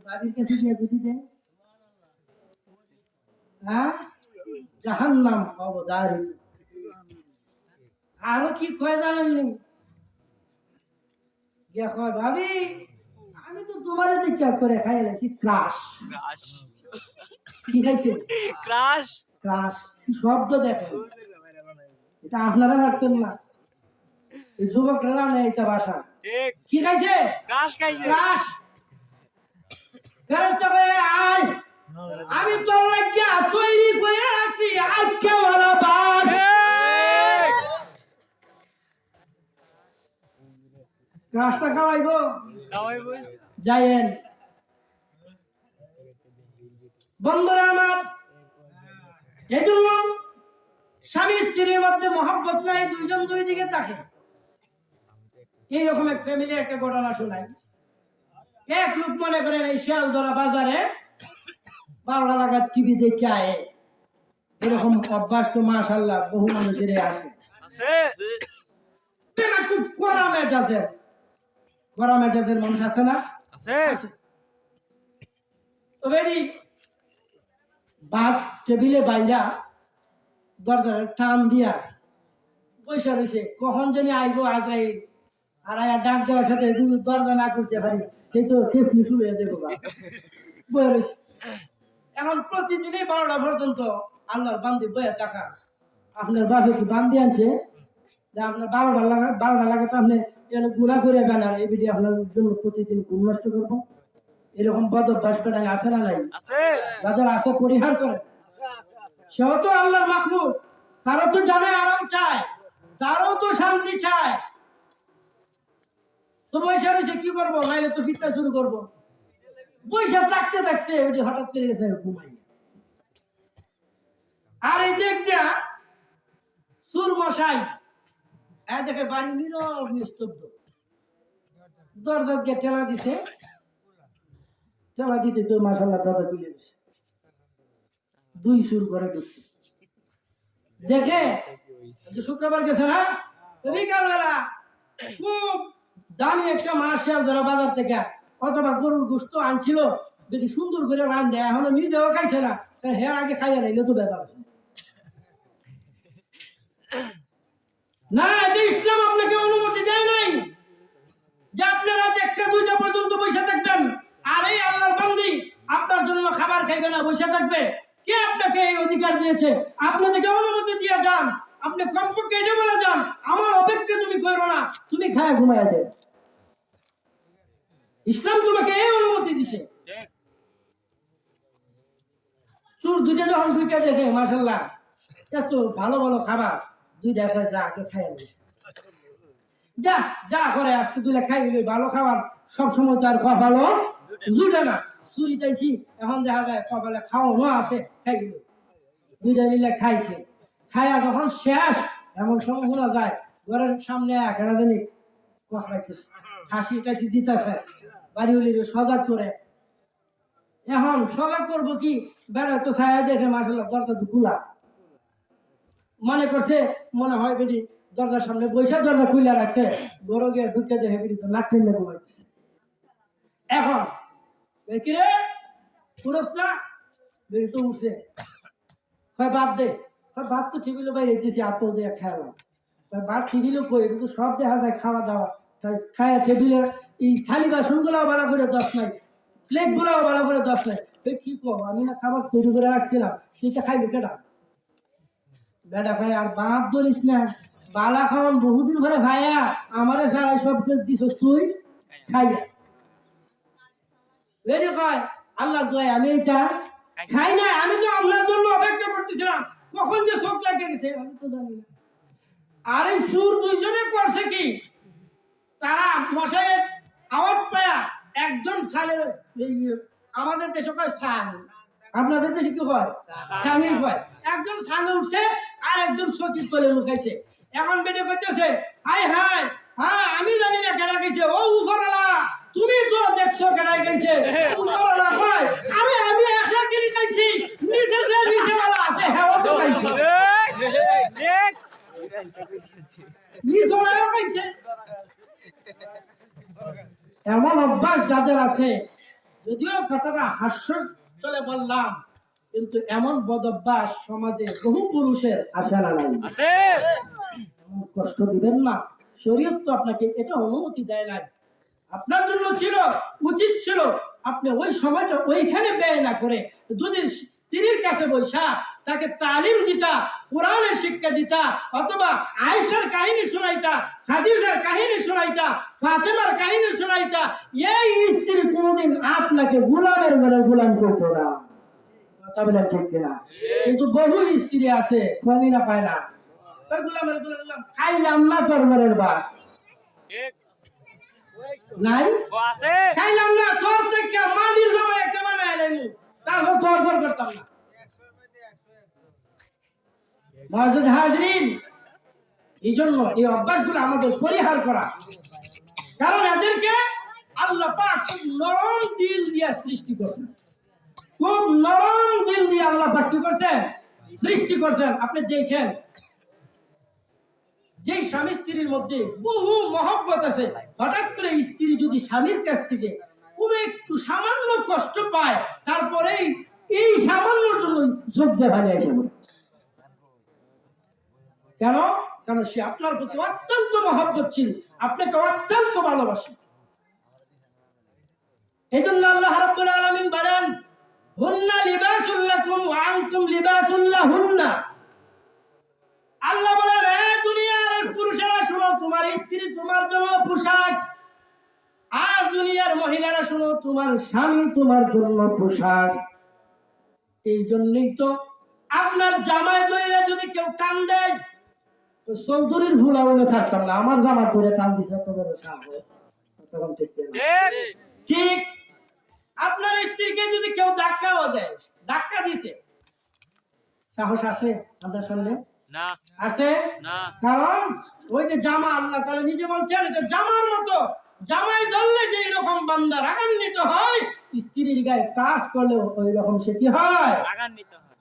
কাছে গিয়ে হ্যাঁ জাহান্নাম আরও কি কয় গিয়া কয় ভাবি আমি তো তোমার দেখে করে খাই লাইছি ক্রাশ ক্রাশ কি খাইছে ক্রাশ ক্রাশ শব্দ দেখেন এটা আপনারা ভাবতেন না এই যুবকরা নেই এটা বাসা ঠিক কি খাইছে ক্রাশ খাইছে ক্রাশ ফেরস্তা কয়ে আয়। আমি তোর লাগিয়া তৈরি করে আছি আজকে ওরা বাস খাওয়াইবো। যাইয়েন। বন্ধুরা আমার এই জন্য স্বামী স্ত্রীর মধ্যে মহাব্বত নাই দুইজন দুই দিকে থাকে। এইরকম এক ফ্যামিলি একটা ঘটনা শোনাই। এক লোক মনে করেন এই শিয়ালদরা বাজারে বারোটা লাগার টিভি দেখে আয়। এরকম অভ্যাস তো মাশাল্লাহ বহু মানুষের আছে। আছে? খুব কড়া মেজাজের। কড়া মেজাজের মানুষ আছে না? আছে? ভাত টেবিলে বাইরা দরজার টান দিয়া পয়সা রয়েছে কখন জানি আইবো আজরাই আর ডাক দেওয়ার সাথে দরজা না করতে পারি। শুরু হয়ে এখন প্রতিদিনই বারোটা পর্যন্ত আল্লাহর বান্দি বয়ে থাকা। আপনার বাপে কি বান্দি আনছে? যে আপনার বারোটা লাগা বারোটা লাগাতে আপনি করে বেনার এই ভিডিও আপনার জন্য প্রতিদিন ঘুম নষ্ট করব। এরকম বদ অভ্যাস করেন আছে না নাই? যাদের আছে পরিহার করে। সেও তো আল্লাহর মাহবুব তারও তো জানে আরাম চায় তারও তো শান্তি চায়। তো বৈশা রয়েছে কি করব? নাইলে তো ফিরতে শুরু করব। বৈশা থাকতে থাকতে ওটি হঠাৎ করে গেছে ঘুমাই আর এই দেখ সুর মশাই হ্যাঁ দেখে বাড়ি নীরব নিস্তব্ধ। দরজা গিয়ে টেলা দিছে। টেলা দিতে তো মাসাল্লাহ দরজা খুলে দিছে। দুই সুর করে ঢুকছে দেখে শুক্রবার গেছে না? বিকালবেলা। খুব দামি একটা মাছ ধরা বাজার থেকে অথবা গরুর গুস্ত আনছিল, যদি সুন্দর করে রান দেয়, এখন নিজেও খাইছে না। হের আগে খাইয়া নাইলে তো ব্যাপার আছে। না ইসলাম আপনাকে অনুমতি দেয় নাই। যে আপনারা একটা, দুইটা পর্যন্ত বসে থাকবেন। আর এই আল্লাহর বান্দি আপনার জন্য খাবার খাইবে না, বসে থাকবে। কে আপনাকে এই অধিকার দিয়েছে? আপনাদেরকে অনুমতি দিয়ে যান। আপনি কমপক্ষে বলে যান, আমার অপেক্ষা তুমি করো না, তুমি খায় ঘুমায় যাও। ইসলাম তোমাকে এই অনুমতি দিছে। চুর দুইটা যখন দেখে মাসাল্লাহ এত ভালো ভালো খাবার। দুই দেখা যা আগে খাই যা যা করে আজকে খাই গেলে ভালো খাবার। তো আর জুটে না। চুরি তাইছি এখন দেখা যায় কপালে আছে, খাই গেল দুইটা মিলে খাইছে। খায়া যখন শেষ, এমন সময় যায়, ঘরের সামনে জানি কখড়াইছে হাসি টাসি দিতেছে বাড়ি হলি সজাগ করে। এখন সজাগ করব কি? বেড়া তো ছায়া দেখে মাসাল্লাহ দরজা তো খোলা। মনে করছে, মনে হয় বেটি দরজার সামনে বৈশাখ দরজা খুলে রাখছে, বড় গিয়ে ঢুকে দেখে বেটি তো নাক টেনে ঘুমাইতেছে। এখন এ কি রে পুরস না? বেটি তো উঠছে। কয়, বাদ দে। কয় ভাত তো টেবিলে বাইরে দিয়েছি আত্ম খেলাম কয় ভাত টেবিলে কই? তো সব দেখা যায়, খাওয়া দাওয়া। খায়া টেবিলে এই থালি বাসনগুলোও ভালো করে দশ নাই প্লেট গুলাও ভালো করে দশ নাই। এই কি কম আমি না খাবার তৈরি করে রাখছিলাম তুইটা খাইবি কেটা বেটা ভাই, আর বাপ ধরিস না, বালা খাওয়ান বহুদিন ধরে ভাইয়া, আমারে সারাই সব দিছস তুই? খাইয়া কয় আমি এটা খাই না, আমি তো আপনার জন্য অপেক্ষা করতেছিলাম, কখন যে চোখ লাগে গেছে আমি তো জানি না। আর সুর দুইজনে করছে কি? তারা মশাইয়ের আওয়াজ পায়া একজন সালের আমাদের দেশে কয় সান। আপনাদের দেশে কি হয়? সানি। হয়। একজন সানে উঠছে আর একজন সকির তলে লুকাইছে। এখন বেটে কইতেছে হাই হাই হ্যাঁ আমি জানি না কেডা গেছে। ও উপরওয়ালা তুমি তো দেখছ কেডা গেছে। উপরওয়ালা কয় আরে আমি একলা কিনে খাইছি নিচে যে আছে হ্যাঁ ও তো খাইছে ঠিক ঠিক নিচওয়ালাও খাইছে এমন অভ্যাস যাদের আছে যদিও কথাটা হাস্য চলে বললাম কিন্তু এমন বদভ্যাস সমাজে বহু পুরুষের আছে না আছে কষ্ট দিবেন না। শরীয়ত তো আপনাকে এটা অনুমতি দেয় নাই। আপনার জন্য ছিল উচিত ছিল আপনি ওই সময়টা ওইখানে ব্যয় না করে যদি স্ত্রীর কাছে বৈশা তাকে তালিম দিতা কোরআনের শিক্ষা দিতা অথবা আয়েশার কাহিনী শোনাইতা খাদিজার কাহিনী শোনাইতা ফাতেমার কাহিনী শোনাইতা এই স্ত্রী কোনোদিন আপনাকে গোলামের ঘরে গোলাম করতো না। কথা বলেন ঠিক কিনা? কিন্তু বহু স্ত্রী আছে খনি না পায় না। তোর গোলামের গোলাম খাইলাম না তোর ঘরের বাস ঠিক নাই? ও আছে। খাইলাম না তোর থেকে মাটির জমা একটা বানায় তারপর তোর করতাম না। মহাজুদ হাজরিন, এই জন্য এই আমাদের পরিহার করা। কারণ এদেরকে আল্লাহ পাক নরম দিল সৃষ্টি করছেন। খুব নরম দিল দিয়ে আল্লাহ পাক কি করছেন? সৃষ্টি করছেন। আপনি দেখেন যে স্বামী স্ত্রীর মধ্যে বহু মহব্বত আছে, হঠাৎ করে স্ত্রী যদি স্বামীর কাছ থেকে কোনো একটু সামান্য কষ্ট পায়, তারপরেই এই সামান্য জন্য দেখালে এসে পড়ে। কেন? কারণ সে আপনার প্রতি অত্যন্ত মহব্বত ছিল আপনাকে অত্যন্ত ভালোবাসে। এই জন্য আল্লাহ রাব্বুল আলামিন বলেন, হুন্না লিবাসুল লাকুম আনতুম লিবাসুল লাহুন্না। আল্লাহ বলেন হে দুনিয়ার পুরুষেরা শোনো, তোমার স্ত্রী তোমার জন্য পোশাক। আর দুনিয়ার মহিলারা শোনো, তোমার স্বামী তোমার জন্য পোশাক। এই জন্যই তো আপনার জামাই দইরা যদি কেউ টান দেয় চৌধুরীর ভুলা বলে ছাড়তাম না। আমার জামা ধরে টান দিছে তখন ঠিক আপনার স্ত্রীকে যদি কেউ ধাক্কাও দেয় ধাক্কা দিছে। সাহস আছে আপনার সামনে? না। আছে? না। কারণ ওই যে জামা আল্লাহ তাআলা নিজে বলছেন এটা জামার মতো। জামাই ধরলে যে রকম বান্দা রাগান্বিত হয় স্ত্রীর গায়ে কাজ করলেও ওই রকম সে কি হয়? লাগান নিতে হয়।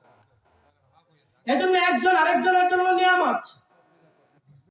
এজন্য একজন আরেকজনের জন্য নিয়ামত।